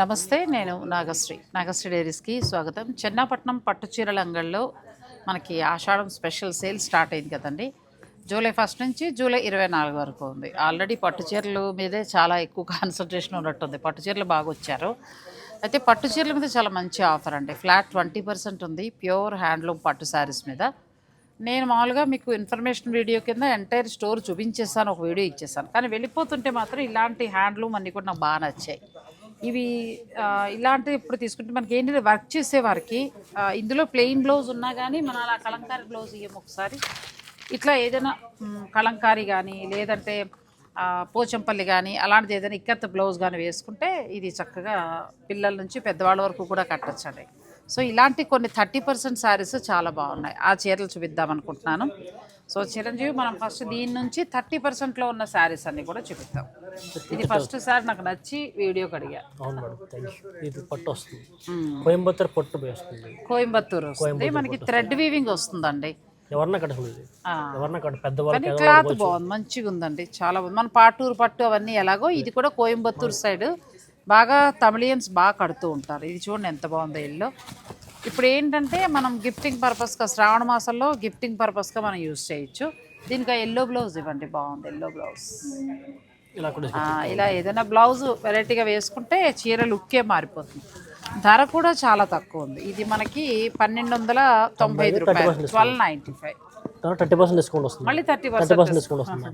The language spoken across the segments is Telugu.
నమస్తే నేను నాగశ్రీ. నాగశ్రీ డైరీస్కి స్వాగతం. చెన్నాపట్నం పట్టు చీరల అంగడిలో మనకి ఆషాఢం స్పెషల్ సేల్ స్టార్ట్ అయింది కదండి. జూలై ఫస్ట్ నుంచి జూలై ఇరవై నాలుగు వరకు ఉంది. ఆల్రెడీ పట్టుచీరల మీదే చాలా ఎక్కువ కాన్సన్ట్రేషన్ ఉన్నట్టుంది పట్టు చీరలు బాగా వచ్చారు. అయితే పట్టుచీరల మీద చాలా మంచి ఆఫర్ అండి. ఫ్లాట్ ట్వంటీ పర్సెంట్ ఉంది. ప్యూర్ హ్యాండ్లూమ్ పట్టు శారీస్ మీద. నేను మామూలుగా మీకు ఇన్ఫర్మేషన్ వీడియో కింద ఎంటైర్ స్టోర్ చూపించేసాను ఒక వీడియో ఇచ్చేసాను కానీ వెళ్ళిపోతుంటే మాత్రం ఇలాంటి హ్యాండ్లూమ్ అన్నీ కూడా నాకు బాగా నచ్చాయి. ఇవి ఇలాంటివి ఇప్పుడు తీసుకుంటే మనకి ఏంటంటే వర్క్ చేసే వారికి ఇందులో ప్లెయిన్ బ్లౌజ్ ఉన్నా కానీ మన అలా కలంకారీ బ్లౌజ్ ఇవ్వము ఒకసారి. ఇట్లా ఏదైనా మ్, కలంకారీ కానీ లేదంటే పోచంపల్లి కానీ అలాంటిది ఏదైనా ఇక్కత్త బ్లౌజ్ కానీ వేసుకుంటే ఇది చక్కగా పిల్లల నుంచి పెద్దవాళ్ళ వరకు కూడా కట్టచ్చండి. సో ఇలాంటి కొన్ని థర్టీ పర్సెంట్ శారీస్ చాలా బాగున్నాయి. ఆ చీరలు చూపిద్దాం అనుకుంటున్నాను. సో చిరంజీవి మనం ఫస్ట్ దీని నుంచి థర్టీ పర్సెంట్లో ఉన్న శారీస్ అన్ని కూడా చూపిద్దాం. ఇది ఫస్ట్ సారి నాకు నచ్చి వీడియోకి అడిగా. అవును మేడం థ్యాంక్ యూ ఇది పట్టు వస్తుంది. కోయంబత్తూర్ పట్టు వేస్తుంది. కోయంబత్తూరు వస్తుంది. మనకి థ్రెడ్ వీవింగ్ వస్తుందండి. ఎవరన్నా. ఎవరన్నా కట్ట క్లాత్ బాగుంది మంచిగా ఉందండి చాలా బాగుంది. మన పాటూరు పట్టు అవన్నీ ఎలాగో ఇది కూడా కోయంబత్తూరు సైడ్ బాగా తమిళియన్స్ బాగా కడుతూ ఉంటారు. ఇది చూడండి ఎంత బాగుందో ఇల్లు. ఇప్పుడు ఏంటంటే మనం గిఫ్టింగ్ పర్పస్గా శ్రావణ మాసంలో గిఫ్టింగ్ పర్పస్గా మనం యూజ్ చేయొచ్చు. దీనికి ఎల్లో బ్లౌజ్ ఇవ్వండి బాగుంది ఎల్లో బ్లౌజ్ ఇలా ఏదైనా బ్లౌజ్ వెరైటీగా వేసుకుంటే చీర లుక్కే మారిపోతుంది. ధర కూడా చాలా తక్కువ ఉంది. ఇది మనకి పన్నెండు వందల తొంభై ఐదు రూపాయలు. Twelve ninety five thirty percent discount వస్తుంది. మళ్ళీ థర్టీ పర్సెంట్ డిస్కౌంట్ వస్తుంది.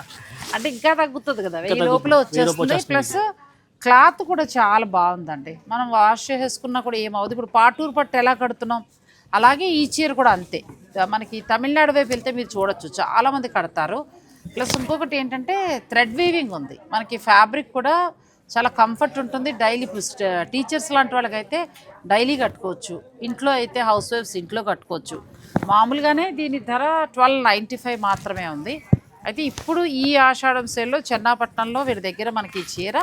అంటే ఇంకా తగ్గుతుంది కదా. వెయ్యి లోపల వచ్చేస్తుంది ప్లస్ క్లాత్ కూడా చాలా బాగుందండి. మనం వాష్ చేసుకున్నా కూడా ఏమవుతుంది ఇప్పుడు పాటూరు పట్టు ఎలా కడుతున్నాం? అలాగే ఈ చీర కూడా అంతే. మనకి తమిళనాడు వైపు వెళ్తే మీరు చూడొచ్చు. చాలామంది కడతారు. ప్లస్ ఇంకొకటి ఏంటంటే థ్రెడ్ వీవింగ్ ఉంది. మనకి ఫ్యాబ్రిక్ కూడా చాలా కంఫర్ట్ ఉంటుంది. డైలీ టీచర్స్ లాంటి వాళ్ళకైతే డైలీ కట్టుకోవచ్చు. ఇంట్లో అయితే హౌస్ వైఫ్స్ ఇంట్లో కట్టుకోవచ్చు. మామూలుగానే దీని ధర ట్వెల్వ్ నైంటీ ఫైవ్ మాత్రమే ఉంది. అయితే ఇప్పుడు ఈ ఆషాఢం సేల్లో చెన్నాపట్నంలో వీరి దగ్గర మనకి చీర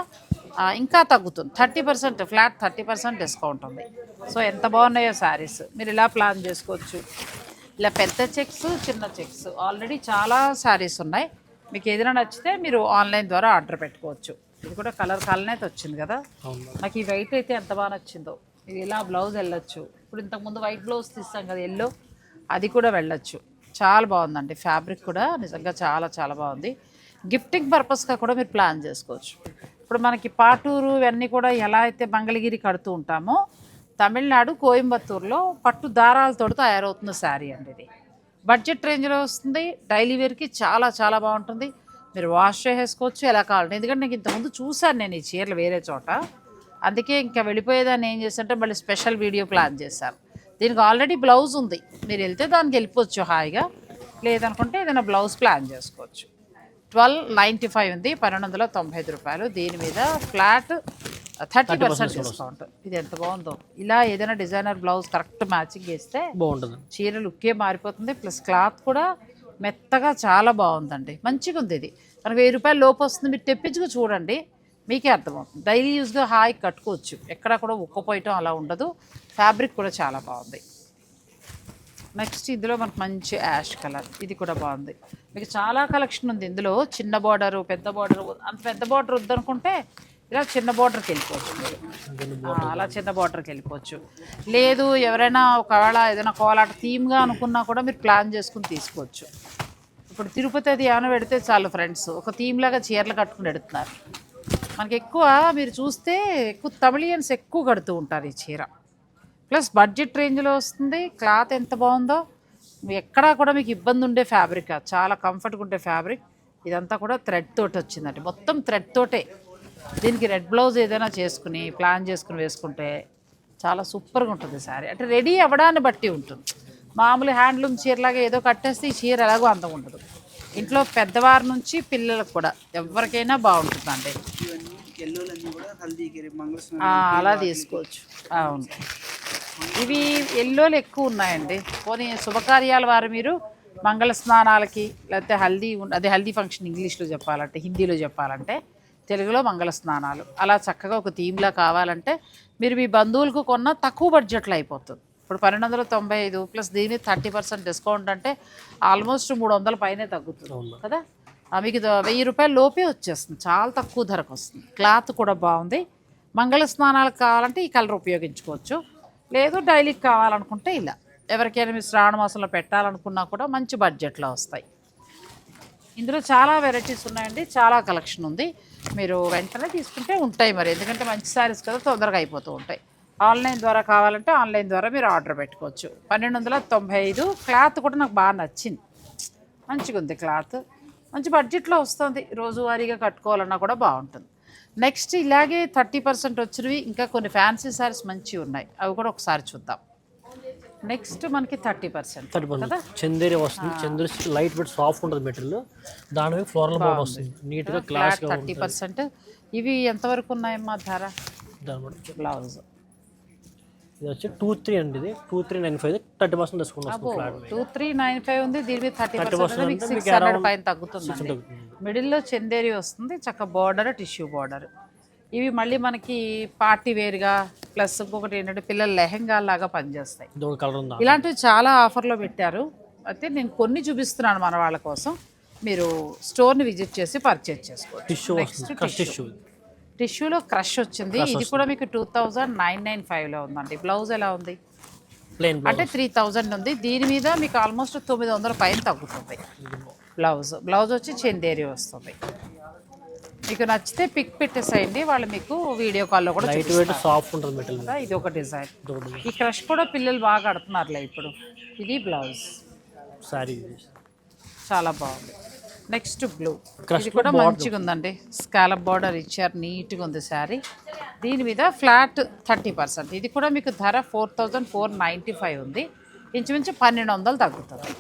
ఇంకా తగ్గుతుంది. Thirty percent flat thirty percent discount ఉంది. సో ఎంత బాగున్నాయో శారీస్. మీరు ఇలా ప్లాన్ చేసుకోవచ్చు. ఇలా పెద్ద చెక్స్ చిన్న చెక్స్. ఆల్రెడీ చాలా శారీస్ ఉన్నాయి. మీకు ఏదైనా నచ్చితే మీరు ఆన్లైన్ ద్వారా ఆర్డర్ పెట్టుకోవచ్చు. ఇది కూడా కలర్ కలనేది వచ్చింది కదా. నాకు ఈ వైట్ అయితే ఎంత బాగా నచ్చిందో. ఇది ఇలా బ్లౌజ్ వెళ్ళొచ్చు. ఇప్పుడు ఇంతకుముందు వైట్ బ్లౌజ్ తీస్తాం కదా ఎల్లో. అది కూడా వెళ్ళొచ్చు. చాలా బాగుందండి. ఫ్యాబ్రిక్ కూడా నిజంగా చాలా చాలా బాగుంది. గిఫ్టింగ్ పర్పస్గా కూడా మీరు ప్లాన్ చేసుకోవచ్చు. ఇప్పుడు మనకి పాటూరు ఇవన్నీ కూడా ఎలా అయితే మంగళగిరి కడుతూ ఉంటామో తమిళనాడు కోయంబత్తూరులో పట్టు దారాలతో తయారవుతున్న శారీ అండి ఇది. బడ్జెట్ రేంజ్లో వస్తుంది. డైలీ వేర్కి చాలా చాలా బాగుంటుంది. మీరు వాష్ చేసేసుకోవచ్చు ఎలా కావాలంటే. ఎందుకంటే నాకు ఇంతకుముందు చూశాను నేను ఈ చీరలు వేరే చోట. అందుకే ఇంకా వెళ్ళిపోయేదాన్ని ఏం చేశానంటే మళ్ళీ స్పెషల్ వీడియో ప్లాన్ చేశాను. దీనికి ఆల్రెడీ బ్లౌజ్ ఉంది. మీరు వెళ్తే దానికి వెళ్ళిపోవచ్చు హాయిగా. లేదనుకుంటే ఏదైనా బ్లౌజ్ ప్లాన్ చేసుకోవచ్చు. ట్వెల్వ్ నైంటీ ఫైవ్ ఉంది పన్నెండు వందల తొంభై ఐదు రూపాయలు. దీని మీద ఫ్లాట్ థర్టీ పర్సెంట్ డిస్కౌంట్. ఇది ఎంత బాగుందో. ఇలా ఏదైనా డిజైనర్ బ్లౌజ్ కరెక్ట్ మ్యాచింగ్ వేస్తే బాగుంటుంది. చీర లుక్కే మారిపోతుంది ప్లస్ క్లాత్ కూడా మెత్తగా చాలా బాగుందండి. మంచిగా ఉంది ఇది. మనకు వెయ్యి రూపాయలు లోపు వస్తుంది మీరు తెప్పించుకు చూడండి మీకే అర్థమవుతుంది. డైలీ యూస్గా హాయి కట్టుకోవచ్చు. ఎక్కడా కూడా ఉక్కపోయటం అలా ఉండదు. ఫ్యాబ్రిక్ కూడా చాలా బాగుంది. నెక్స్ట్ ఇందులో మనకు మంచి యాష్ కలర్. ఇది కూడా బాగుంది. మీకు చాలా కలెక్షన్ ఉంది. ఇందులో చిన్న బార్డరు పెద్ద బార్డర్ అంత పెద్ద బార్డర్ వద్దనుకుంటే ఇలా చిన్న బార్డర్కి వెళ్ళిపోవచ్చు మీరు. అలా చిన్న బార్డర్కి వెళ్ళిపోవచ్చు. లేదు ఎవరైనా ఒకవేళ ఏదైనా కోలాట థీమ్గా అనుకున్నా కూడా మీరు ప్లాన్ చేసుకుని తీసుకోవచ్చు. ఇప్పుడు తిరుపతి అది ఏమైనా పెడితే చాలు ఫ్రెండ్స్ ఒక థీమ్ లాగా చీరలు కట్టుకుని పెడుతున్నారు. మనకి ఎక్కువ మీరు చూస్తే ఎక్కువ తమిళియన్స్ ఎక్కువ కడుతూ ఉంటారు ఈ చీర. ప్లస్ బడ్జెట్ రేంజ్లో వస్తుంది. క్లాత్ ఎంత బాగుందో ఎక్కడా కూడా మీకు ఇబ్బంది ఉండే ఫ్యాబ్రిక్. చాలా కంఫర్ట్గా ఉండే ఫ్యాబ్రిక్. ఇదంతా కూడా థ్రెడ్ తోటి వచ్చిందండి. మొత్తం థ్రెడ్ తోటే. దీనికి రెడ్ బ్లౌజ్ ఏదైనా చేసుకుని ప్లాన్ చేసుకుని వేసుకుంటే చాలా సూపర్గా ఉంటుంది శారీ. అంటే రెడీ అవ్వడాన్ని బట్టి ఉంటుంది. మామూలు హ్యాండ్లూమ్ చీరలాగా ఏదో కట్టేస్తే ఈ చీర ఎలాగో అందం ఉండదు ఇంట్లో పెద్దవారి నుంచి పిల్లలకు కూడా ఎవరికైనా బాగుంటుందండి. అలా తీసుకోవచ్చు. అవును. ఇవి ఎల్లోలు ఎక్కువ ఉన్నాయండి. పోనీ శుభకార్యాల వారు మీరు మంగళ స్నానాలకి లేకపోతే హల్దీ అదే హల్దీ ఫంక్షన్ ఇంగ్లీష్లో చెప్పాలంటే హిందీలో చెప్పాలంటే తెలుగులో మంగళ స్నానాలు. అలా చక్కగా ఒక థీమ్లా కావాలంటే మీరు మీ బంధువులకు కొన్న తక్కువ బడ్జెట్లో అయిపోతుంది. ఇప్పుడు పన్నెండు వందల తొంభై ఐదు ప్లస్ దీని థర్టీ పర్సెంట్ డిస్కౌంట్ అంటే ఆల్మోస్ట్ మూడు వందల పైనే తగ్గుతుంది. కదా? మీకు వెయ్యి రూపాయల లోపే వచ్చేస్తుంది. చాలా తక్కువ ధరకు వస్తుంది. క్లాత్ కూడా బాగుంది. మంగళ స్నానాలకు కావాలంటే ఈ కలర్ ఉపయోగించుకోవచ్చు. లేదు డైలీకి కావాలనుకుంటే ఇలా. ఎవరికైనా మీరు శ్రావణ మాసంలో పెట్టాలనుకున్నా కూడా మంచి బడ్జెట్లో వస్తాయి. ఇందులో చాలా వెరైటీస్ ఉన్నాయండి చాలా కలెక్షన్ ఉంది. మీరు వెంటనే తీసుకుంటే ఉంటాయి మరి. ఎందుకంటే మంచి శారీస్ కదా తొందరగా అయిపోతూ ఉంటాయి. ఆన్లైన్ ద్వారా కావాలంటే ఆన్లైన్ ద్వారా మీరు ఆర్డర్ పెట్టుకోవచ్చు. పన్నెండు వందల తొంభై ఐదు క్లాత్ కూడా నాకు బాగా నచ్చింది. మంచిగా ఉంది క్లాత్. మంచి బడ్జెట్లో వస్తుంది. రోజువారీగా కట్టుకోవాలన్నా కూడా బాగుంటుంది. నెక్స్ట్ ఇలాగే థర్టీ పర్సెంట్ వచ్చినవి ఇంకా కొన్ని ఫ్యాన్సీ శారీస్ మంచివి ఉన్నాయి. అవి కూడా ఒకసారి చూద్దాం. నెక్స్ట్ మనకి thirty percent thirty percent Chanderi వస్తుంది. చందేరి లైట్ వెయిట్ సాఫ్ట్ ఉంటుంది మెటీరియల్. దాని మీద ఫ్లోరల్ బోర్డ్ వస్తుంది. నీట్గా క్లాస్గా థర్టీ పర్సెంట్ ఇవి ఎంతవరకు ఉన్నాయమ్మా ధర? బ్లౌజ్ ఇది వచ్చి టూ త్రీ అండి ఇది. Two three nine five thirty percent discount వస్తుంది టూ త్రీ నైన్ ఫైవ్ ఉంది. దీని మీద థర్టీ పర్సెంట్ మీకు సిక్స్ హండ్రెడ్ పైన తగ్గుతుందండి మిడిల్లో చందేరి వస్తుంది. చక్క బార్డర్ టిష్యూ బార్డర్ ఇవి మళ్ళీ మనకి పార్టీ వేర్గా ప్లస్ ఇంకొకటి ఏంటంటే పిల్లల లెహెంగా లాగా పనిచేస్తాయి. ఇలాంటివి చాలా ఆఫర్లో పెట్టారు. అయితే నేను కొన్ని చూపిస్తున్నాను మన వాళ్ళ కోసం. మీరు స్టోర్ని విజిట్ చేసి పర్చేజ్ చేసుకోవచ్చు. టిష్యూ వస్తుంది. క్రష్ టిష్యూ టిష్యూలో క్రష్ వచ్చింది. ఇది కూడా మీకు టూ థౌజండ్ నైన్ నైన్ ఫైవ్లో ఉందండి. బ్లౌజ్ ఎలా ఉంది? ప్లెయిన్ అంటే త్రీ థౌజండ్ ఉంది. దీని మీద మీకు ఆల్మోస్ట్ తొమ్మిది వందల పైన తగ్గుతుంది. బ్లౌజ్. బ్లౌజ్ వచ్చి చందేరి వస్తుంది. మీకు నచ్చితే పిక్ పెట్టేసేయండి. వాళ్ళు మీకు వీడియో కాల్లో కూడా లైట్ వెయిట్ సాఫ్ట్ ఉంటుంది మెటీరియల్ ఇది ఒక డిజైన్. ఈ క్రష్ కూడా పిల్లలు బాగా ఆడుతున్నారులే ఇప్పుడు. ఇది బ్లౌజ్. శారీ చాలా బాగుంది. Next blue. ఇది కూడా మంచిగా ఉందండి స్కాలప్ బార్డర్ ఇచ్చారు నీట్గా ఉంది శారీ. దీని మీద ఫ్లాట్ థర్టీ పర్సెంట్ ఇది కూడా మీకు ధర four thousand four ninety five ఉంది. ఇంచుమించు పన్నెండు వందలు తగ్గుతుంది.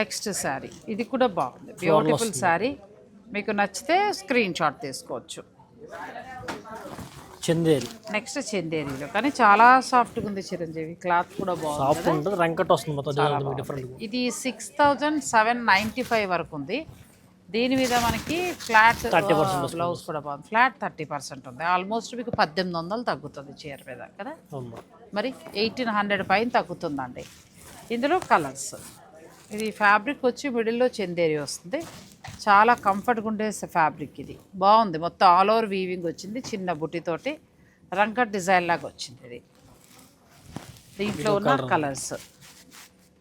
నెక్స్ట్ శారీ. ఇది కూడా బాగుంది. బ్యూటిఫుల్ శారీ. మీకు నచ్చితే స్క్రీన్ షాట్ తీసుకోవచ్చు. చందేరి. నెక్స్ట్ చందేరిలో. కానీ చాలా సాఫ్ట్గా ఉంది చిరంజీవి. క్లాత్ కూడా బాగుంది సాఫ్ట్ ఉంటుంది రంకట్ వస్తుంది మొత్తం డిఫరెంట్ ఇది six thousand seven ninety five వరకు ఉంది. దీని మీద మనకి ఫ్లాట్ బ్లౌజ్ కూడా బాగుంది. ఫ్లాట్ థర్టీ పర్సెంట్ ఉంది. ఆల్మోస్ట్ మీకు పద్దెనిమిది వందలు తగ్గుతుంది చీర మీద కదా? మరి ఎయిటీన్ హండ్రెడ్ పైన తగ్గుతుందండి. ఇందులో కలర్స్ ఇది ఫ్యాబ్రిక్ వచ్చి మిడిల్లో చందేరి వస్తుంది. చాలా కంఫర్ట్గా ఉండే ఫ్యాబ్రిక్ ఇది. బాగుంది. మొత్తం ఆల్ ఓవర్ వీవింగ్ వచ్చింది. చిన్న బుట్టితోటి రంకట్ డిజైన్ లాగా వచ్చింది ఇది. దీంట్లో ఉన్న కలర్స్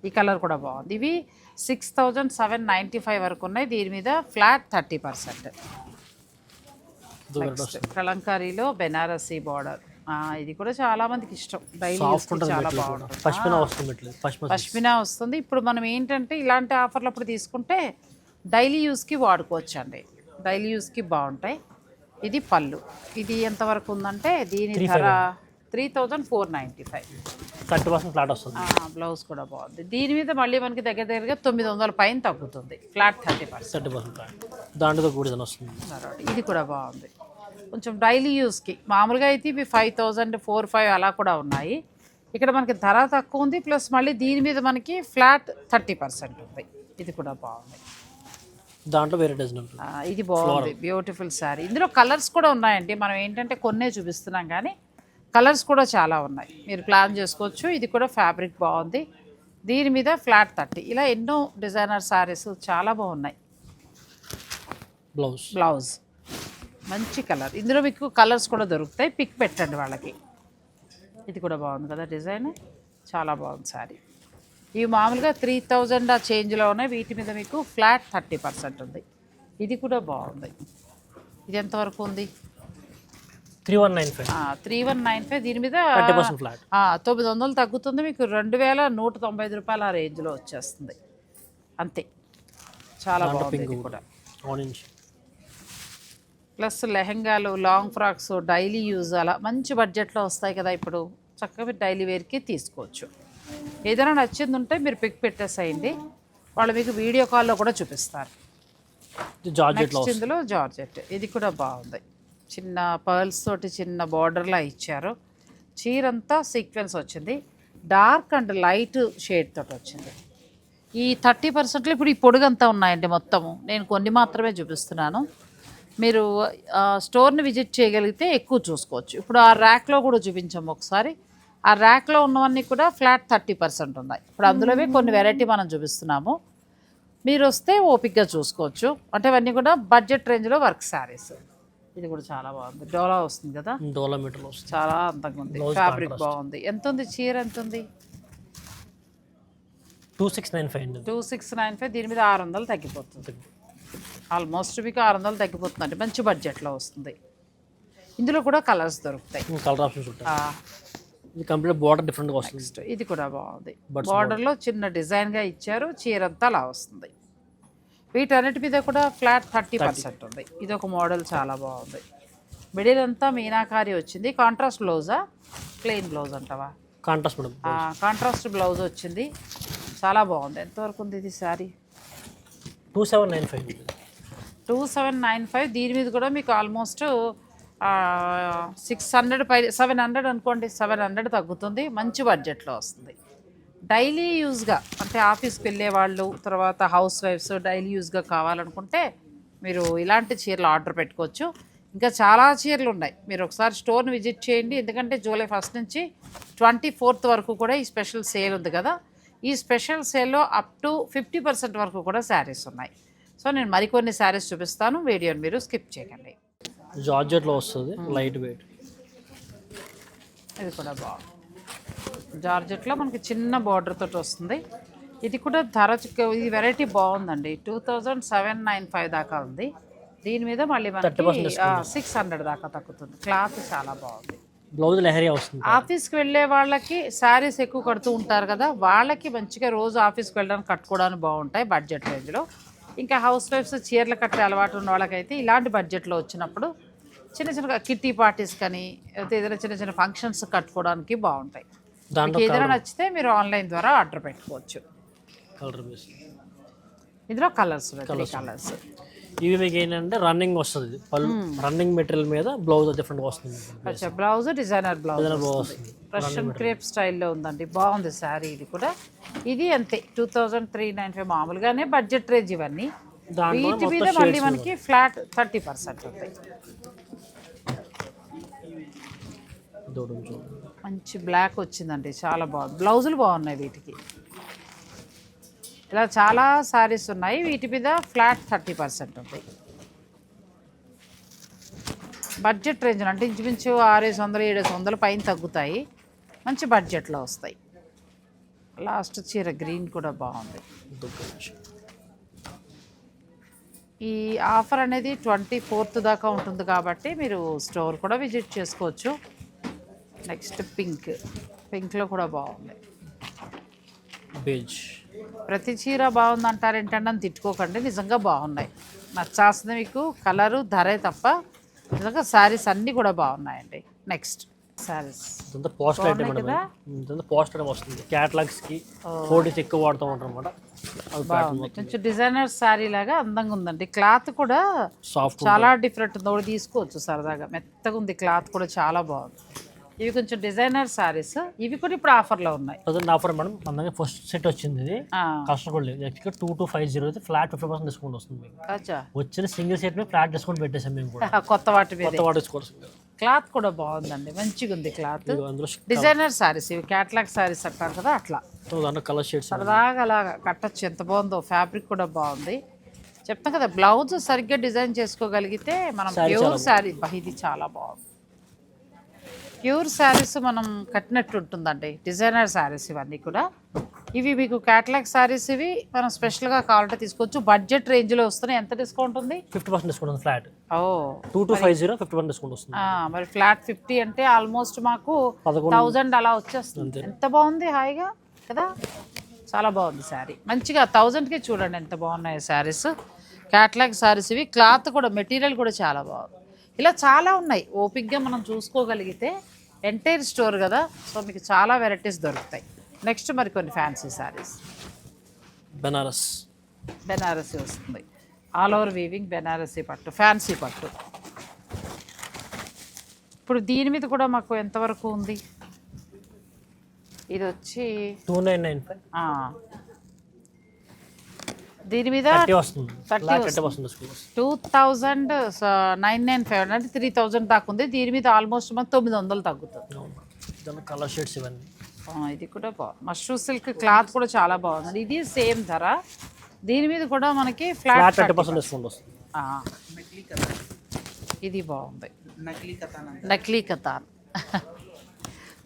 ఈ కలర్ కూడా బాగుంది. ఇవి six thousand seven ninety five వరకు ఉన్నాయి. దీని మీద ఫ్లాట్ థర్టీ పర్సెంట్ కలంకారీలో బెనారసీ బార్డర్ ఇది కూడా చాలా మందికి ఇష్టం. డైలీ చాలా బాగుంటుంది. పష్మినా వస్తుంది ఇప్పుడు మనం ఏంటంటే ఇలాంటి ఆఫర్లు అప్పుడు తీసుకుంటే డైలీ యూస్కి వాడుకోవచ్చు అండి డైలీ యూస్కి బాగుంటాయి. ఇది పళ్ళు. ఇది ఎంతవరకు ఉందంటే దీని ధర three thousand four ninety five. Thirty percent flat వస్తుంది. బ్లౌజ్ కూడా బాగుంది. దీని మీద మళ్ళీ మనకి దగ్గర దగ్గరగా తొమ్మిది వందల పైన తగ్గుతుంది. Flat thirty percent. Thirty percent దాంట్లో కూడా వస్తుంది. ఇది కూడా బాగుంది. కొంచెం డైలీ యూస్కి. మామూలుగా అయితే ఇవి ఫైవ్ థౌజండ్ ఫోర్ ఫైవ్ అలా కూడా ఉన్నాయి. ఇక్కడ మనకి ధర తక్కువ ఉంది. ప్లస్ మళ్ళీ దీని మీద మనకి ఫ్లాట్ థర్టీ పర్సెంట్ ఉంది. ఇది కూడా బాగుంది. దాంట్లో వేరే డిజైన్ ఉంటుంది. ఇది బాగుంది. బ్యూటిఫుల్ శారీ ఇందులో కలర్స్ కూడా ఉన్నాయండి. మనం ఏంటంటే కొన్నే చూపిస్తున్నాం కానీ కలర్స్ కూడా చాలా ఉన్నాయి. మీరు ప్లాన్ చేసుకోవచ్చు. ఇది కూడా ఫ్యాబ్రిక్ బాగుంది. దీని మీద ఫ్లాట్ థర్టీ ఇలా ఎన్నో డిజైనర్ శారీస్ చాలా బాగున్నాయి. బ్లౌజ్ బ్లౌజ్ మంచి కలర్ ఇందులో మీకు కలర్స్ కూడా దొరుకుతాయి. పిక్ పెట్టండి వాళ్ళకి. ఇది కూడా బాగుంది కదా డిజైన్ చాలా బాగుంది శారీ ఇవి మామూలుగా త్రీ థౌజండ్ ఆ చేంజ్లో ఉన్నాయి. వీటి మీద మీకు ఫ్లాట్ థర్టీ పర్సెంట్ ఉంది. ఇది కూడా బాగుంది. ఇది ఎంతవరకు ఉంది? Three one nine five three one nine five దీని మీద తొమ్మిది వందలు తగ్గుతుంది. మీకు రెండు వేల నూట తొంభై ఐదు రూపాయల ఆ రేంజ్లో వచ్చేస్తుంది. అంతే. చాలా బాగుంది కూడా. ఆరెంజ్. ప్లస్ లెహెంగాలు లాంగ్ ఫ్రాక్స్ డైలీ యూజ్ అలా మంచి బడ్జెట్లో వస్తాయి కదా ఇప్పుడు. చక్కగా డైలీ వేర్కి తీసుకోవచ్చు. ఏదైనా నచ్చింది ఉంటే మీరు పిక్ పెట్టేసేయండి. వాళ్ళు మీకు వీడియో కాల్లో కూడా చూపిస్తారు. నెక్స్ట్ ఇందులో జార్జెట్. ఇది కూడా బాగుంది. చిన్న పర్ల్స్ తోటి చిన్న బార్డర్లా ఇచ్చారు. చీర అంతా సీక్వెన్స్ వచ్చింది. డార్క్ అండ్ లైట్ షేడ్ తోటి వచ్చింది. ఈ థర్టీ పర్సెంట్లో ఇప్పుడు ఈ పొడుగంతా ఉన్నాయండి మొత్తము. నేను కొన్ని మాత్రమే చూపిస్తున్నాను. మీరు స్టోర్ని విజిట్ చేయగలిగితే ఎక్కువ చూసుకోవచ్చు. ఇప్పుడు ఆ ర్యాక్లో కూడా చూపించాము ఒకసారి. ఆ ర్యాక్లో ఉన్నవన్నీ కూడా ఫ్లాట్ థర్టీ పర్సెంట్ ఉన్నాయి. ఇప్పుడు అందులోనే కొన్ని వెరైటీ మనం చూపిస్తున్నాము. మీరు వస్తే ఓపిక్గా చూసుకోవచ్చు. అంటే ఇవన్నీ కూడా బడ్జెట్ రేంజ్లో వర్క్ శారీస్ ఇది కూడా చాలా బాగుంది. డోలా వస్తుంది కదా? డోలా వస్తుంది. చాలా అందంగా ఉంది. ఫ్యాబ్రిక్. బాగుంది. ఎంత ఉంది చీర ఎంత ఉంది two six nine five two six nine five దీని మీద ఆరు వందలు తగ్గిపోతుంది. ఆల్మోస్ట్ మీకు ఆరు వందలు తగ్గిపోతుందండి. మంచి బడ్జెట్లో వస్తుంది. ఇందులో కూడా కలర్స్ దొరుకుతాయి. కలర్ ఆప్షన్స్ ఉంటాయి. ఆ, ఇది కంప్లీట్ బార్డర్ డిఫరెంట్గా వస్తుంది. ఇది కూడా బాగుంది. Buds బార్డర్లో చిన్న డిజైన్గా ఇచ్చారు చీర అంతా అలా వస్తుంది. వీటన్నిటి మీద కూడా ఫ్లాట్ థర్టీ పర్సెంట్ ఉంది. ఇది ఒక మోడల్ చాలా బాగుంది. మిడిల్ అంతా మీనాకారి వచ్చింది. కాంట్రాస్ట్ బ్లౌజా ప్లెయిన్ బ్లౌజ్ అంటావా? కాంట్రాస్ట్ కాంట్రాస్ట్ బ్లౌజ్ వచ్చింది. చాలా బాగుంది. ఎంతవరకు ఉంది ఇది sari two seven nine five two seven nine five దీని మీద కూడా మీకు ఆల్మోస్ట్ సిక్స్ హండ్రెడ్ పై సెవెన్ హండ్రెడ్ అనుకోండి సెవెన్ హండ్రెడ్ తగ్గుతుంది మంచి బడ్జెట్లో వస్తుంది. డైలీ యూజ్గా అంటే ఆఫీస్కి వెళ్ళే వాళ్ళు తర్వాత హౌస్ వైఫ్స్ డైలీ యూజ్గా కావాలనుకుంటే మీరు ఇలాంటి చీరలు ఆర్డర్ పెట్టుకోవచ్చు. ఇంకా చాలా చీరలు ఉన్నాయి. మీరు ఒకసారి స్టోర్ని విజిట్ చేయండి. ఎందుకంటే జూలై ఫస్ట్ నుంచి ట్వంటీ ఫోర్త్ వరకు కూడా ఈ స్పెషల్ సేల్ ఉంది కదా. ఈ స్పెషల్ సేల్లో అప్ టు ఫిఫ్టీ పర్సెంట్ వరకు కూడా శారీస్ ఉన్నాయి. సో నేను మరికొన్ని శారీస్ చూపిస్తాను. వీడియోని మీరు స్కిప్ చేయకండి. జార్జెట్లో వస్తుంది లైట్ వెయిట్. ఇది కూడా బాగుంది. జార్జెట్లో మనకి చిన్న బార్డర్ తోటి వస్తుంది. ఇది కూడా ధర ఈ వెరైటీ బాగుందండి. Two thousand seven nine five దాకా ఉంది. దీని మీద మళ్ళీ మనకి సిక్స్ హండ్రెడ్ దాకా తగ్గుతుంది. క్లాత్ చాలా బాగుంది. బ్లౌజ్ లెహరియా వస్తుంది. ఆఫీస్కి వెళ్ళే వాళ్ళకి శారీస్ ఎక్కువ కడుతూ ఉంటారు కదా వాళ్ళకి మంచిగా రోజు ఆఫీస్కి వెళ్ళడానికి కట్టుకోవడానికి బాగుంటాయి బడ్జెట్ రేంజ్లో. ఇంకా హౌస్ వైఫ్స్ చీరలు కట్టే అలవాటు ఉన్న వాళ్ళకైతే ఇలాంటి బడ్జెట్లో వచ్చినప్పుడు చిన్న చిన్న కిట్టి పార్టీస్ కానీ లేకపోతే ఏదైనా చిన్న చిన్న ఫంక్షన్స్ కట్టుకోవడానికి బాగుంటాయి. మీకు ఏదైనా నచ్చితే మీరు ఆన్లైన్ ద్వారా ఆర్డర్ పెట్టుకోవచ్చు. ఇందులో కలర్స్ కలర్స్ ఇవి మీకు ఏంటంటే రన్నింగ్ వస్తుంది. పళ్ళు రన్నింగ్ మెటీరియల్ మీద బ్లౌజ్ డిఫరెంట్గా వస్తుంది. అచ్చా బ్లౌజ్ డిజైనర్ బ్లౌజ్ వస్తుంది. రష్యన్ క్రేప్ స్టైల్లో ఉందండి. బాగుంది శారీ ఇది కూడా. ఇది అంతే two thousand three nine five మామూలుగానే బడ్జెట్ రేంజ్ ఇవన్నీ. వీటి మీద మళ్ళీ మనకి ఫ్లాట్ థర్టీ పర్సెంట్ ఉంటాయి. దూరం మంచి బ్లాక్ వచ్చిందండి చాలా బాగుంది బ్లౌజులు బాగున్నాయి వీటికి. ఇలా చాలా శారీస్ ఉన్నాయి వీటి మీద ఫ్లాట్ థర్టీ పర్సెంట్ ఉంటాయి బడ్జెట్ రేంజ్ అంటే ఇంచుమించు ఆరేసి వందలు ఏడేసి వందలు పైన తగ్గుతాయి మంచి బడ్జెట్లో వస్తాయి. లాస్ట్ చీర గ్రీన్ కూడా బాగుంది. ఈ ఆఫర్ అనేది ట్వంటీ ఫోర్త్ దాకా ఉంటుంది కాబట్టి మీరు స్టోర్ కూడా విజిట్ చేసుకోవచ్చు. నెక్స్ట్ పింక్ పింక్లో కూడా బాగుంది. బేజ్ ప్రతి చీర బాగుంది అంటారు ఏంటంటే అని తిట్టుకోకండి నిజంగా బాగున్నాయి. నచ్చాల్సింది మీకు కలరు ధరే తప్ప నిజంగా శారీస్ అన్నీ కూడా బాగున్నాయండి. నెక్స్ట్ శారీస్. ఇదంతా పోస్టర్ ఐటమ్ మేడం కదా? ఇదంతా పోస్టర్ ఐటమ్ వస్తుంది. ఫోటోస్ ఎక్కువ వాడుతూ అనమాట కొంచెం డిజైనర్ శారీ లాగా అందంగా ఉందండి. క్లాత్ కూడా సాఫ్ట్ చాలా డిఫరెంట్ ఉంది. ఒకటి తీసుకోవచ్చు సరదాగా. మెత్తగా ఉంది. క్లాత్ కూడా చాలా బాగుంది. ఇవి కొంచెం డిజైనర్ శారీస్ ఇవి కూడా ఇప్పుడు ఆఫర్లో ఉన్నాయి. ప్రజెంట్ ఆఫర్ మేడం దగ్గర ఫస్ట్ సెట్ వచ్చింది ఇది. ఆ, కస్టమర్ కూడా లేదు. యాక్చువల్గా టూ టూ ఫైవ్ జీరో అయితే ఫ్లాట్ ఫిఫ్టీ పర్సెంట్ డిస్కౌంట్ వస్తుంది మీకు. వచ్చిన సింగిల్ సెట్ మీద ఫ్లాట్ డిస్కౌంట్ పెట్టేసాం మేము కూడా. కొత్త వాటి కొత్త డిస్కౌంట్స్ క్లాత్ కూడా బాగుందండి. మంచిగా ఉంది క్లాత్. డిజైనర్ శారీస్ ఇవి క్యాట్లాగ్ శారీస్ అంటారు కదా అట్లా. కలర్ షేడ్స్ సరదాగా అలా కట్టచ్చు. ఎంత బాగుందో ఫ్యాబ్రిక్ కూడా బాగుంది. చెప్తాం కదా బ్లౌజ్ సరిగ్గా డిజైన్ చేసుకోగలిగితే మనం ప్యూర్ శారీ ఇది చాలా బాగుంది. ప్యూర్ శారీస్ మనం కట్టినట్టు ఉంటుందండి. డిజైనర్ శారీస్ ఇవన్నీ కూడా. ఇవి మీకు క్యాటలాగ్ శారీస్ ఇవి మనం స్పెషల్గా కావాలంటే తీసుకోవచ్చు. బడ్జెట్ రేంజ్లో వస్తున్నాయి. ఎంత డిస్కౌంట్ ఉంది? ఫిఫ్టీ పర్సెంట్ డిస్కౌంట్ ఉంది ఫ్లాట్. ఓ two two five zero fifty percent discount వస్తుంది. మరి ఫ్లాట్ ఫిఫ్టీ అంటే ఆల్మోస్ట్ మాకు థౌజండ్ అలా వచ్చేస్తుంది. ఎంత బాగుంది హాయిగా కదా? చాలా బాగుంది శారీ. మంచిగా థౌజండ్కి చూడండి ఎంత బాగున్నాయి శారీస్. క్యాట్లాగ్ శారీస్ ఇవి. క్లాత్ కూడా మెటీరియల్ కూడా చాలా బాగుంది. ఇలా చాలా ఉన్నాయి. ఓపిక్గా మనం చూసుకోగలిగితే ఎంటైర్ స్టోర్ కదా. సో మీకు చాలా వెరైటీస్ దొరుకుతాయి. నెక్స్ట్ మరి కొన్ని ఫ్యాన్సీ శారీస్ బెనారస్ బెనారసీ వస్తుంది. ఆల్ ఓవర్ వీవింగ్ బెనారసీ పట్టు ఫ్యాన్సీ పట్టు. ఇప్పుడు దీని మీద కూడా మాకు ఎంతవరకు ఉంది? ఇది వచ్చి టూ నైన్ నైన్ దీని మీద two thousand nine nine five అంటే త్రీ థౌజండ్ దాకా ఉంది. దీని మీద ఆల్మోస్ట్ మనకు తొమ్మిది వందలు తగ్గుతుంది. దాంట్లో కలర్ షేడ్స్ ఇవన్నీ. ఆ, ఇది కూడా బాగుంది మష్రూమ్ సిల్క్ క్లాత్ కూడా చాలా బాగుంది. ఇది సేమ్ ధర. దీని మీద కూడా మనకి flat flat thirty percent discount వస్తుంది. ఇది బాగుంది. నకిలీ కథాన్ అంటారు నకిలీ కథాన్.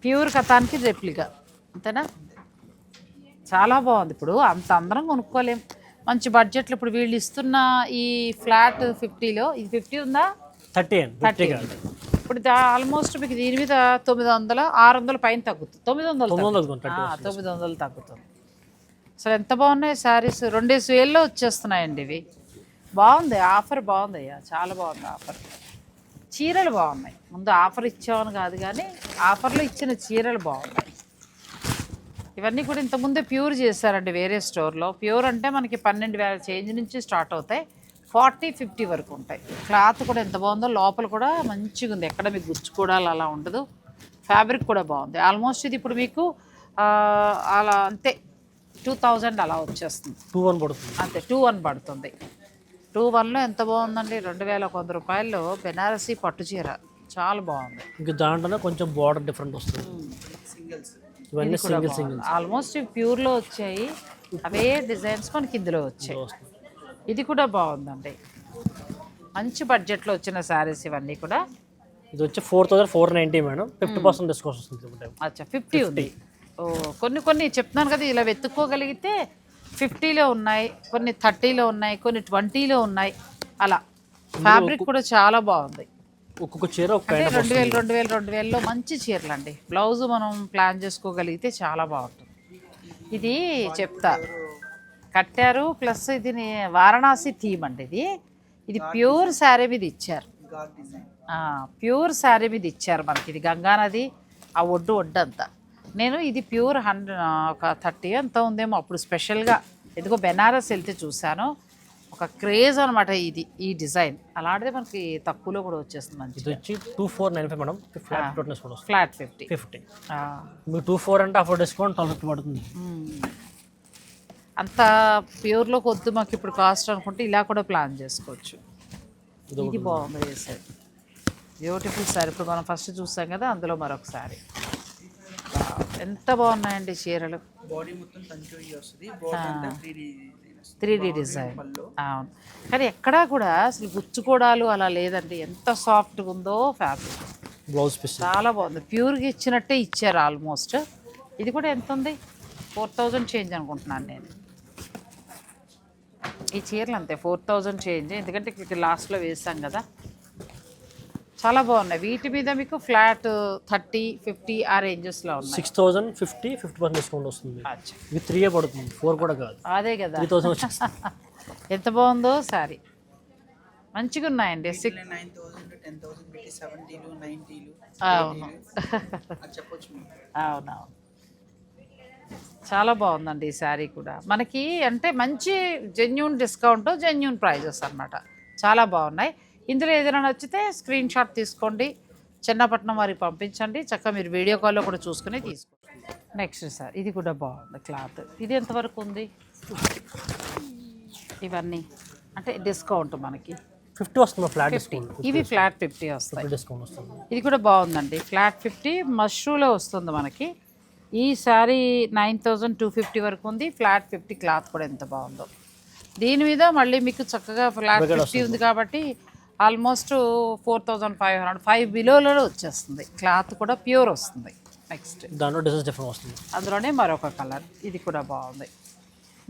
ప్యూర్ కథాన్కి రెప్లికా. అంతేనా? చాలా బాగుంది. ఇప్పుడు అంత అందరం కొనుక్కోలేం. మంచి బడ్జెట్లో ఇప్పుడు వీళ్ళు ఇస్తున్న ఈ ఫ్లాట్ ఫిఫ్టీలో ఇది ఫిఫ్టీ ఉందా? Thirty thirty. ఇప్పుడు ఆల్మోస్ట్ మీకు దీని మీద తొమ్మిది వందల ఆరు వందల పైన తగ్గుతుంది. తొమ్మిది వందలు తొమ్మిది వందలు తగ్గుతుంది. థర్టీ ఆ, తొమ్మిది వందలు తగ్గుతుంది. అసలు ఎంత బాగున్నాయి శారీస్? రెండేసి వేల్లో వచ్చేస్తున్నాయండి ఇవి. బాగుంది ఆఫర్ బాగుంది అయ్యా. చాలా బాగుంది ఆఫర్. చీరలు బాగున్నాయి. ముందు ఆఫర్ ఇచ్చామని కాదు కానీ ఆఫర్లో ఇచ్చిన చీరలు బాగున్నాయి. ఇవన్నీ కూడా ఇంతకుముందే ప్యూర్ చేశారండి వేరే స్టోర్లో. ప్యూర్ అంటే మనకి పన్నెండు వేల చేంజ్ నుంచి స్టార్ట్ అవుతాయి. ఫార్టీ ఫిఫ్టీ వరకు ఉంటాయి. క్లాత్ కూడా ఎంత బాగుందో లోపల కూడా మంచిగా ఉంది. ఎక్కడ మీకు గుచ్చుకోవడాలు అలా ఉండదు. ఫ్యాబ్రిక్ కూడా బాగుంది. ఆల్మోస్ట్ ఇది ఇప్పుడు మీకు అలా అంతే. టూ థౌజండ్ అలా వచ్చేస్తుంది. టూ వన్ పడుతుంది. అంతే టూ వన్ పడుతుంది. టూ వన్లో ఎంత బాగుందండి? రెండు వేల ఒక వంద రూపాయల్లో బెనారసీ పట్టు చీర. చాలా బాగుంది. ఇంకా దాంట్లోనే కొంచెం బార్డర్ డిఫరెంట్ వస్తుంది. సింగిల్స్. ఇవన్నీ సింగిల్ సింగిల్ ఆల్మోస్ట్ ప్యూర్లో వచ్చాయి. అవే డిజైన్స్ మనకి ఇందులో వచ్చాయి. ఇది కూడా బాగుందండి. మంచి బడ్జెట్లో వచ్చిన శారీస్ ఇవన్నీ కూడా. ఇది వచ్చి four thousand four ninety madam. Fifty percent discount వస్తుంది అచ్చా ఫిఫ్టీ ఉంది. ఓ కొన్ని కొన్ని చెప్తున్నాను కదా ఇలా వెతుక్కోగలిగితే ఫిఫ్టీలో ఉన్నాయి కొన్ని థర్టీలో ఉన్నాయి కొన్ని ట్వంటీలో ఉన్నాయి. అలా. ఫ్యాబ్రిక్ కూడా చాలా బాగుంది. ఒక్కొక్క చీర ఒక అంటే రెండు వేలు రెండు వేలు రెండు వేలలో మంచి చీరలు అండి బ్లౌజ్ మనం ప్లాన్ చేసుకోగలిగితే చాలా బాగుంటుంది. ఇది చెప్తా. కట్టారు ప్లస్ ఇది వారణాసి థీమ్ అండి ఇది. ఇది ప్యూర్ శారీ మీద ఇచ్చారు. ప్యూర్ శారీ మీద ఇచ్చారు మనకి ఇది. గంగానది ఆ ఒడ్డు ఒడ్డు అంతా నేను ఇది ప్యూర్ హండ్రెడ్ ఒక థర్టీ ఎంత ఉందేమో అప్పుడు స్పెషల్గా. ఇదిగో బెనారస్ వెళ్తే చూశాను. ఒక క్రేజ్ అనమాట ఇది ఈ డిజైన్. అలాంటిది మనకి తక్కువలో కూడా వచ్చేస్తుంది మంచి ఇది వచ్చి two four nine five madam. Flat వస్తుంది. ఫ్లాట్ ఫిఫ్టీ ఫిఫ్టీ మీకు టూ ఫోర్ అంటే అఫోర్ డిస్కౌంట్ ట్వెల్వ్ ఫిఫ్టీ పడుతుంది. అంత ప్యూర్లోకి వద్దు మాకు ఇప్పుడు కాస్ట్ అనుకుంటే ఇలా కూడా ప్లాన్ చేసుకోవచ్చు. ఇది బాగుంది వేసేది బ్యూటిఫుల్ సారీ ఇప్పుడు మనం ఫస్ట్ చూసాం కదా అందులో మరొక సారీ ఎంత బాగున్నాయండి చీరలు. బాడీ మొత్తం వస్తుంది. Three D design. అవును. కానీ ఎక్కడా కూడా అసలు గుచ్చుకోవడాలు అలా లేదండి. ఎంత సాఫ్ట్గా ఉందో ఫ్యాబ్రిక్. బ్లౌజ్ పీస్ చాలా బాగుంది. ప్యూర్గా ఇచ్చినట్టే ఇచ్చారు ఆల్మోస్ట్. ఇది కూడా ఎంత ఉంది? ఫోర్ థౌజండ్ చేంజ్ అనుకుంటున్నాను నేను. ఈ చీరలు అంతే ఫోర్ థౌజండ్ చేంజ్. ఎందుకంటే ఇక్కడ లాస్ట్లో వేసాం కదా. చాలా బాగున్నాయి. వీటి మీద మీకు ఫ్లాట్ థర్టీ ఫిఫ్టీ ఆ రేంజెస్లో ఉన్నాయి. Six thousand fifty fifty percent discount వస్తుంది. అచ్చా. ఇది త్రీ పడుతుంది. ఫోర్ కూడా కాదు. అదే కదా. త్రీ థౌసండ్ ఎంత బాగుందో సారీ. మంచిగా ఉన్నాయండి. Six nine thousand ten thousand పెట్టి సెవెంటీలు నైంటీలు అవును. చెప్పొచ్చు అవునవును. చాలా బాగుందండి ఈ శారీ కూడా. మనకి అంటే మంచి జెన్యున్ డిస్కౌంట్ జెన్యున్ ప్రైజెస్ అన్నమాట. చాలా బాగున్నాయి. ఇందులో ఏదైనా నచ్చితే స్క్రీన్ షాట్ తీసుకోండి. చిన్నపట్నం వారికి పంపించండి. చక్కగా మీరు వీడియో కాల్లో కూడా చూసుకుని తీసుకోండి. నెక్స్ట్ సార్ ఇది కూడా బాగుంది క్లాత్. ఇది ఎంతవరకు ఉంది? ఇవన్నీ. అంటే డిస్కౌంట్ మనకి. ఫిఫ్టీ వస్తుంది ఫ్లాట్ డిస్కౌంట్ ఇవి ఫ్లాట్ ఫిఫ్టీ వస్తాయి. డిస్కౌంట్ వస్తుంది. ఇది కూడా బాగుందండి. ఫ్లాట్ ఫిఫ్టీ మష్రూలో వస్తుంది మనకి. ఈ sari nine thousand two fifty వరకు ఉంది. ఫ్లాట్ ఫిఫ్టీ క్లాత్ కూడా ఎంత బాగుందో. దీని మీద మళ్ళీ మీకు చక్కగా ఫ్లాట్ ఫిఫ్టీ ఉంది కాబట్టి almost four thousand five hundred. Five బిలోలో వచ్చేస్తుంది. క్లాత్ కూడా ప్యూర్ వస్తుంది. నెక్స్ట్ దాంట్లో డిజైన్స్ డిఫరెంట్ వస్తుంది. అందులోనే మరొక కలర్. ఇది కూడా బాగుంది.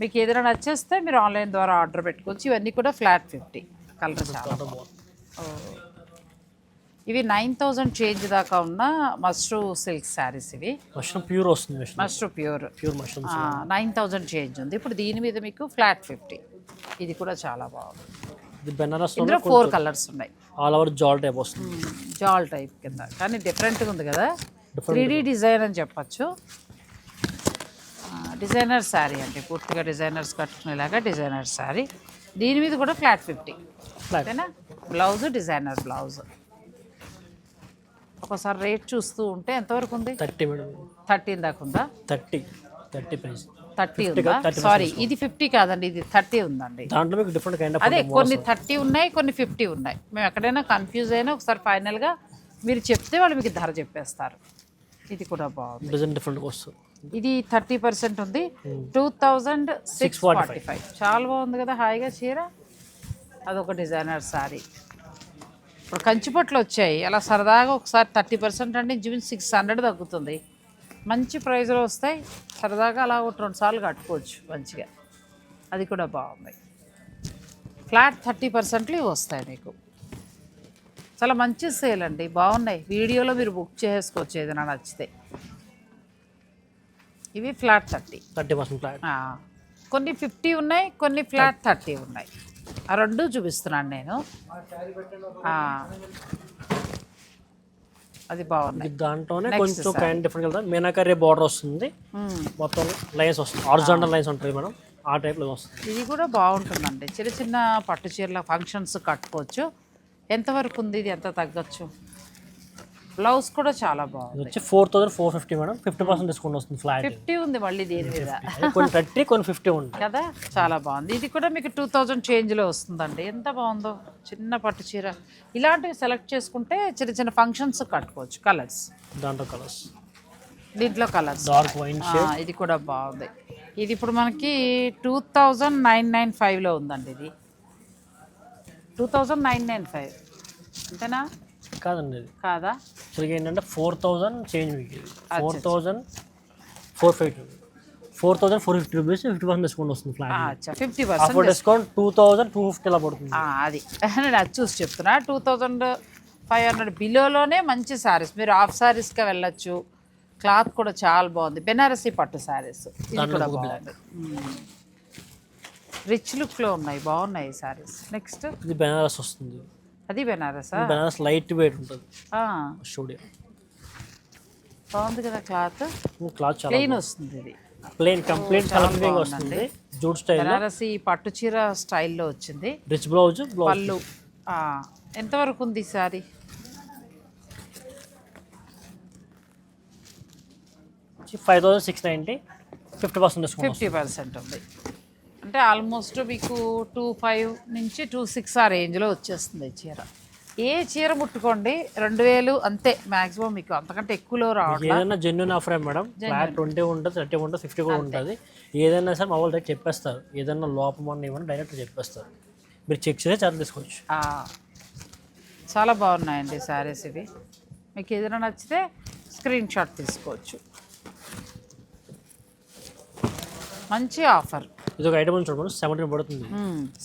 మీకు ఏదైనా నచ్చేస్తే మీరు ఆన్లైన్ ద్వారా ఆర్డర్ పెట్టుకోవచ్చు. ఇవన్నీ కూడా ఫ్లాట్ ఫిఫ్టీ. కలర్ చాలా. ఇవి నైన్ థౌజండ్ చేంజ్ దాకా ఉన్న మష్రూ సిల్క్ శారీస్ ఇవి. మష్రూమ్ ప్యూర్ వస్తుంది mashru. Pure. Pure mashru nine thousand change ఉంది. ఇప్పుడు దీని మీద మీకు ఫ్లాట్ ఫిఫ్టీ. ఇది కూడా చాలా బాగుంది. ఇది బెనారస్ ఇందులో ఫోర్ కలర్స్ ఉన్నాయి. ఆల్ ఓవర్ జాల్ టైప్ వస్తుంది. జాల్ టైప్ కింద. కానీ డిఫరెంట్గా ఉంది కదా? త్రీ డిజైన్ అని చెప్పచ్చు. డిజైనర్ శారీ అండి. పూర్తిగా డిజైనర్స్ కట్టుకునేలాగా డిజైనర్ శారీ దీని మీద కూడా ఫ్లాట్ ఫిఫ్టీ. ఓకేనా బ్లౌజ్ డిజైనర్ బ్లౌజ్. ఒకసారి రేట్ చూస్తూ ఉంటే ఎంతవరకు ఉంది? Thirty madam. థర్టీన్ దాకా ఉందా? థర్టీ. Thirty price. థర్టీ ఉందా? సారీ ఇది ఫిఫ్టీ కాదండి ఇది థర్టీ ఉందండి. దాంట్లో మీకు డిఫరెంట్ కైండ్ ఆఫ్ అదే కొన్ని థర్టీ ఉన్నాయి కొన్ని ఫిఫ్టీ ఉన్నాయి. మేము ఎక్కడైనా కన్ఫ్యూజ్ అయినా ఒకసారి ఫైనల్గా మీరు చెప్తే వాళ్ళు మీకు ధర చెప్పేస్తారు. ఇది కూడా బాగుంది. డిజైన్ డిఫరెంట్ వస్తుంది. ఇది థర్టీ పర్సెంట్ ఉంది. Two thousand six forty five చాలా బాగుంది కదా హాయిగా చీర. అదొక డిజైనర్ శారీ ఇప్పుడు కంచిపట్లు వచ్చాయి. అలా సరదాగా ఒకసారి థర్టీ పర్సెంట్ అంటే ఇంచుమించు సిక్స్ హండ్రెడ్ తగ్గుతుంది. మంచి ప్రైస్లో వస్తాయి. సరదాగా అలా ఒక రెండు సార్లు కట్టుకోవచ్చు మంచిగా. అది కూడా బాగుంది. ఫ్లాట్ థర్టీ పర్సెంట్లు ఇవి వస్తాయి మీకు చాలా మంచి సేల్ అండి. బాగున్నాయి. వీడియోలో మీరు బుక్ చేసుకోవచ్చు ఏదైనా నచ్చితే. ఇవి flat thirty. Thirty percent flat కొన్ని ఫిఫ్టీ ఉన్నాయి కొన్ని ఫ్లాట్ థర్టీ ఉన్నాయి. ఆ రెండు చూపిస్తున్నాను నేను. అది బాగున్నాయి. దాంట్లోనే కొంచెం. కైండ్ డిఫరెంట్ కదా మీనాకరీ బార్డర్ వస్తుంది. మ్మ్. మొత్తం లైన్స్ వస్తుంది. ఆరిజాంటల్ లైన్స్ ఉంటాయి మేడం. ఆ టైప్లో వస్తుంది. ఇది కూడా బాగుంటుందండి. చిన్న చిన్న పట్టు చీరల ఫంక్షన్స్ కట్టుకోవచ్చు. ఎంతవరకు ఉంది? ఇది ఎంత తగ్గచ్చు? బ్లౌజ్ కూడా చాలా బాగుంది వచ్చి four thousand four fifty madam. Fifty percent discount వస్తుంది ఫ్లాట్. ఫిఫ్టీ ఉంది మళ్ళీ దీని మీద? కొన్ని థర్టీ కొన్ని ఫిఫ్టీ ఉంటాయి. కదా? చాలా బాగుంది. ఇది కూడా మీకు టూ థౌజండ్ చేంజ్లో వస్తుందండి. ఎంత బాగుందో? చిన్న పట్టు చీర. ఇలాంటివి సెలెక్ట్ చేసుకుంటే చిన్న చిన్న ఫంక్షన్స్ కట్టుకోవచ్చు. కలర్స్. దాంట్లో కలర్స్. దీంట్లో కలర్స్. డార్క్ వైన్ ఇది కూడా బాగుంది. ఇది ఇప్పుడు మనకి టూ థౌజండ్ నైన్ నైన్ ఫైవ్లో ఉందండి ఇది. Two thousand nine nine five. అంతేనా? కాదండి కాదా? సరిగ్గా ఏంటంటే ఫోర్ థౌజండ్ చేంజ్ మీకు four thousand four five four thousand four fifty rupees fifty percent discount వస్తుంది flat fifty percent discount two thousand two fifty అలా పడుతుంది. అది. నేను అది చూసి చెప్తున్నా. టూ థౌజండ్ ఫైవ్ హండ్రెడ్ బిలోలోనే మంచి శారీస్ మీరు హాఫ్ శారీస్గా వెళ్ళొచ్చు. క్లాత్ కూడా చాలా బాగుంది. బెనారసీ పట్టు శారీస్ ఇది కూడా బాగుంది. రిచ్ లుక్లో ఉన్నాయి. బాగున్నాయి ఈ శారీస్ నెక్స్ట్ ఇది బెనారస్ వస్తుంది. అది బెనారసా? బెనారస్ లైట్ వెయిట్ ఉంటుంది. ఆ, స్టూడియో బాగుంది కదా క్లాత్? క్లాత్ చాలా ప్లెయిన్ వస్తుంది ఇది ప్లెయిన్ కంప్లీట్ కలర్ వస్తుంది. జూట్ స్టైల్ బెనారసీ పట్టు చీర స్టైల్లో వచ్చింది. రిచ్ బ్లౌజ్ పళ్ళు. ఆ, ఎంతవరకు ఉంది ఈ sari five thousand six ninety. Fifty percent fifty percent ఉంది. అంటే ఆల్మోస్ట్ మీకు టూ ఫైవ్ నుంచి టూ సిక్స్ ఆ రేంజ్లో వచ్చేస్తుంది చీర. ఏ చీర ముట్టుకోండి రెండు వేలు అంతే మ్యాక్సిమం మీకు. అంతకంటే ఎక్కువలో రావట్లేదు ఏదైనా genuine offer madam. Flat twenty ఉంటుంది థర్టీ ఉంటుంది ఫిఫ్టీ కూడా ఉంటుంది. ఏదైనా సరే మా వాళ్ళు చెప్పేస్తారు. ఏదైనా లోపం అన్న ఇవన్నీ డైరెక్ట్ చెప్పేస్తారు. మీరు చెక్ చేసి చాలా తీసుకోవచ్చు. చాలా బాగున్నాయండి శారీస్ ఇవి. మీకు ఏదైనా నచ్చితే స్క్రీన్ షాట్ తీసుకోవచ్చు. మంచి ఆఫర్ ఇది ఒక ఐటమ్ చూడమని. సెవెంటీన్ పడుతుంది.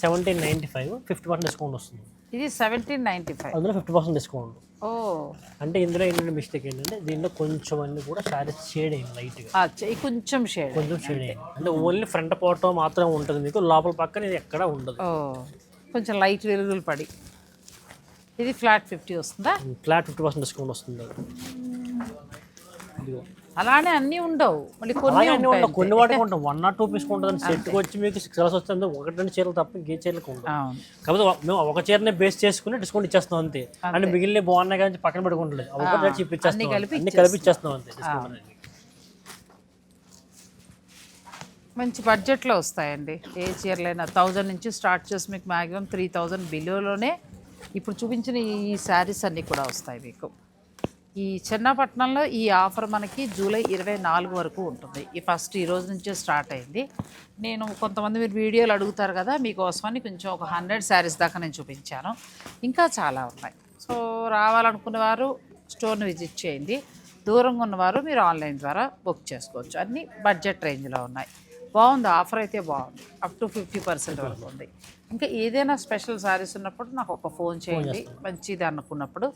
Seventeen ninety five fifty percent discount వస్తుంది. ఇది సెవెంటీన్ నైంటీ ఫైవ్. అందులో ఫిఫ్టీ పర్సెంట్ డిస్కౌంట్. ఓ. అంటే ఇందులో ఏంటంటే మిస్టేక్ ఏంటంటే దీనిలో కొంచెం అన్ని కూడా శారీస్ షేడ్ అయింది లైట్గా. ఇది కొంచెం షేడ్. కొంచెం షేడ్ అయింది అంటే ఓన్లీ ఫ్రంట్ పార్ట్ మాత్రం ఉంటుంది మీకు లోపల పక్కన ఇది ఎక్కడ ఉండదు. కొంచెం లైట్ వెలుగులు పడి. ఇది ఫ్లాట్ ఫిఫ్టీ వస్తుందా? ఫ్లాట్ ఫిఫ్టీ పర్సెంట్ డిస్కౌంట్ వస్తుంది. అలానే అన్నీ ఉండవు. మళ్ళీ కొన్ని ఉంటాయి. కొన్ని వాటికి ఉంటాం వన్ నాట్ టూ పీస్ ఉంటుంది సెట్కి వచ్చి మీకు సిక్స్ కలర్స్ వస్తే అందులో ఒకటి రెండు చీరలు తప్ప ఇంకే చీరలకు కాకపోతే ఒక- మేము ఒక చీరనే బేస్ చేసుకుని డిస్కౌంట్ ఇచ్చేస్తాం అంతే. అంటే మిగిలిన బాగున్నాయి కానీ పక్కన పెట్టుకుంటలేదు. ఒకటి ఇచ్చేస్తాం అన్ని కలిపి ఇచ్చేస్తాం అంతే డిస్కౌంట్. మంచి బడ్జెట్లో వస్తాయండి. ఏ చీరలైనా థౌజండ్ నుంచి స్టార్ట్ చేసి మీకు మ్యాక్సిమం త్రీ థౌజండ్ బిలోలోనే ఇప్పుడు చూపించిన ఈ శారీస్ అన్నీ కూడా వస్తాయి మీకు. ఈ చెన్నపట్నంలో ఈ ఆఫర్ మనకి జూలై ఇరవై నాలుగు వరకు ఉంటుంది. ఈ ఫస్ట్ ఈ రోజు నుంచే స్టార్ట్ అయింది. నేను కొంతమంది మీరు వీడియోలు అడుగుతారు కదా మీకోసమని కొంచెం ఒక హండ్రెడ్ శారీస్ దాకా నేను చూపించాను. ఇంకా చాలా ఉన్నాయి. సో రావాలనుకునే వారు స్టోర్ని విజిట్ చేయండి. దూరంగా ఉన్నవారు మీరు ఆన్లైన్ ద్వారా బుక్ చేసుకోవచ్చు. అన్నీ బడ్జెట్ రేంజ్లో ఉన్నాయి. బాగుంది. ఆఫర్ అయితే బాగుంది. అప్ టు ఫిఫ్టీ పర్సెంట్ వరకు ఉంది. ఇంకా ఏదైనా స్పెషల్ శారీస్ ఉన్నప్పుడు నాకు ఒక ఫోన్ చేయండి. మంచిది అనుకున్నప్పుడు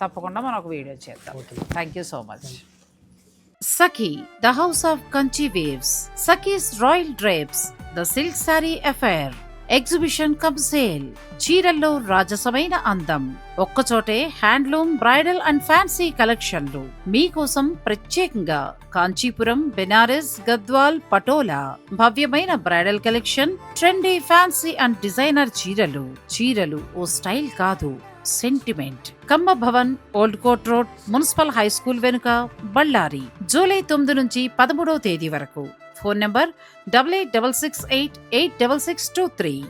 తప్పకుండా మనం ఒక వీడియో చేద్దాం. Thank you so much Saki, the house of Kanchi waves. Saki's Royal Drapes, the Silk Saree Affair. Exhibition cum sale చీరల్లో రాజసమైన అందం ఒక్కచోటే హ్యాండ్లూమ్ బ్రైడల్ అండ్ ఫ్యాన్సీ కలెక్షన్లు మీకోసం ప్రత్యేకంగా Kanchipuram Banaras Gadwal patola భవ్యమైన bridal collection trendy fancy and designer చీరలు చీరలు ఓ స్టైల్ కాదు sentiment Kamma Bhavan old Kot road municipal high school వెనుక బళ్ళారి. జూలై తొమ్మిది నుంచి పదమూడవ తేదీ వరకు. Phone number double eight double six eight eight double six two three.